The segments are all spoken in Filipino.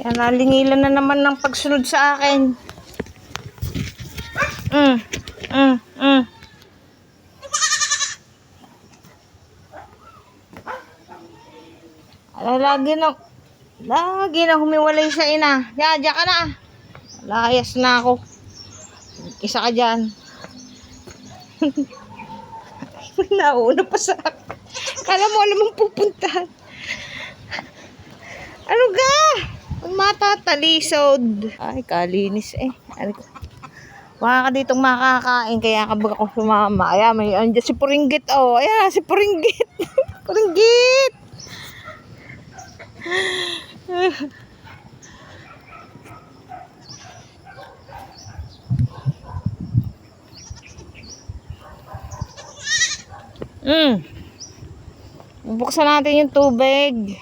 Yan, nalingilan na naman ng pagsunod sa akin. Mm, mm, mm. Ala, lagi na, lagi na humiwalay sa ina. Ya, diyan ka na. Layas na ako. Isa ka dyan. Nauna pa sa akin. Kala mo alam mong pupuntahan. Ano ga? Matatalisod. Ay, kalinis eh. Wala ka ditong makakain, kaya ka baga ako sumama. Ayan, may andyan si Puringgit. Oh, ayan, si Puringgit. Puringgit! Mm. Buksan natin yung tubig.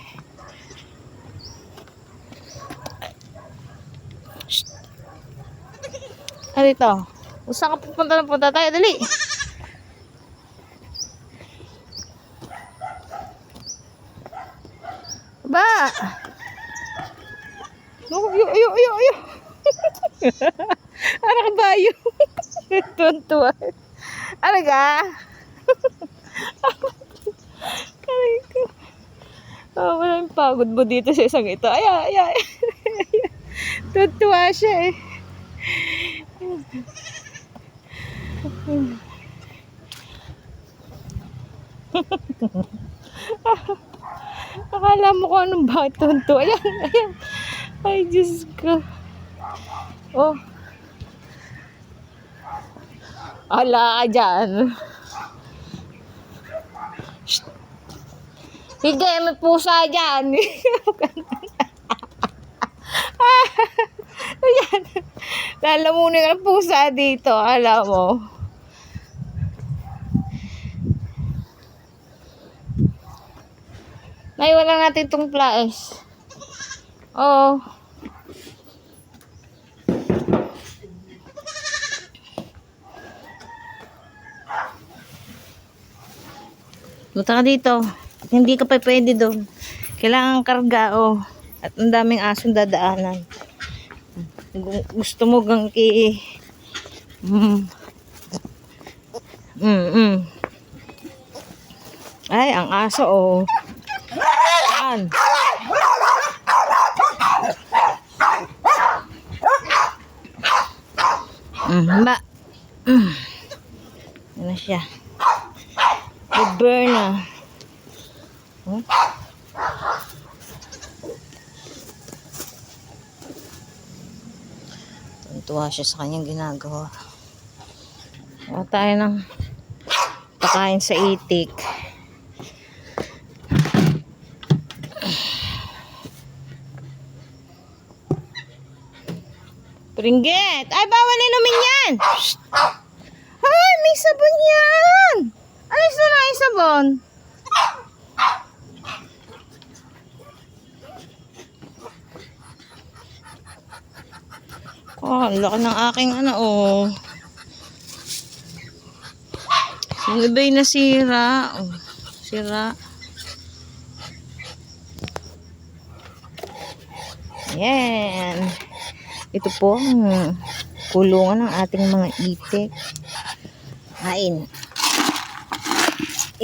Ano ito? Kung saan ka pupunta na punta tayo? Dali. Ba? Oh, yo, yo, yo, yo. ano ka ba yun? Tuntua. Ano ka? Aray ko. Oh, wala yung pagod mo dito sa isang ito. Ay, ay, ay. Tutuwa siya eh. Akala mo kung anong baton to. Ayan, ayan. Ay, Diyos ko. Oh. Ala ka dyan. Shh. Sige, may pusa dyan. Ayan. Lalamunin ng pusa dito. Alam mo. Naiwan natin itong plaes. Oo. Punta ka dito. Hindi ka pa pwede doon. Kailangan karga, oh. At ang daming asong dadaanan. Gu- Gusto mo gang ki... Mm. Mm, mm. Ay, ang aso, oh. Yan. Mm, ba. Mm. Ano siya? Good burn na. Tuntua siya sa kanyang ginagawa. O tayo ng pakain sa itik. Pringgit! Ay, bawal inumin yan! Ay, may sabon yan! Alis na na yung sabon. Oh, ang laki ng aking ano, oh. Sino ba nasira? Oh, sira. Yan. Ito po ang kulungan ng ating mga itik. Kain.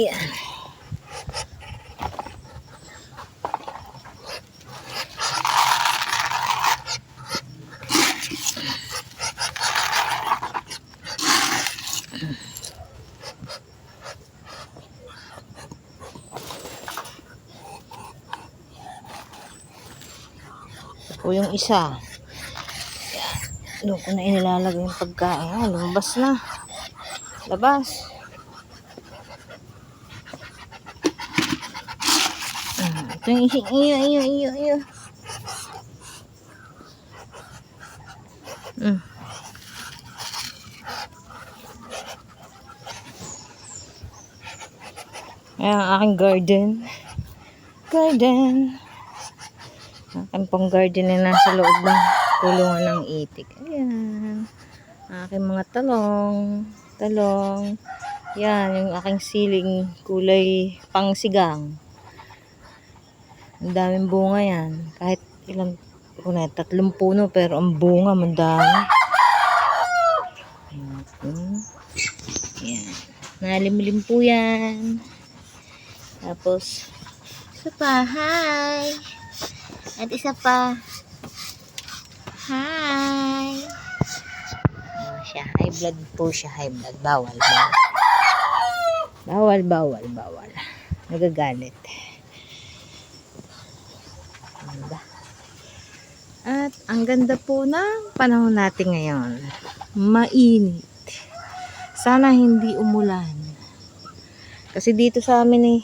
Yan. Po yung isa. Doon ko na inilalagay yung pagkain. Ah, lumabas na. Labas. Ah, Ito yung isa. Iyo, iyo, iyo, iyo. Mm. Ayan ang aking garden. Garden. Aking pong garden na nasa loob ng kulungan ng itik. Ayan. Aking mga talong. Talong. Yan, yung aking siling kulay pangsigang. Ang daming bunga yan. Kahit ilang Kuna, tatlong puno pero ang bunga mandami. Yan. Nalimlim po yan. Tapos, isa pa, hi! At isa pa, hi! Oh, siya, high blood po siya, high blood. Bawal, bawal. Bawal, bawal, bawal. Nagagalit. Ano ba? At ang ganda po ng panahon natin ngayon. Mainit. Sana hindi umulan. Kasi dito sa amin eh,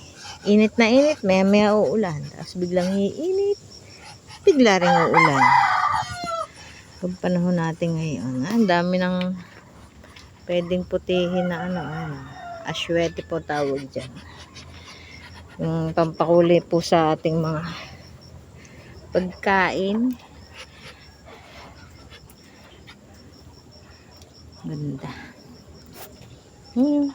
init na init, maya maya uulan. Tapos biglang iinit, bigla rin uulan. Pag panahon natin ngayon, ah, ang dami ng pwedeng putihin na ano, ano. Aswete po tawag dyan. Yung pampakuli po sa ating mga pagkain. Ganda. Hmm.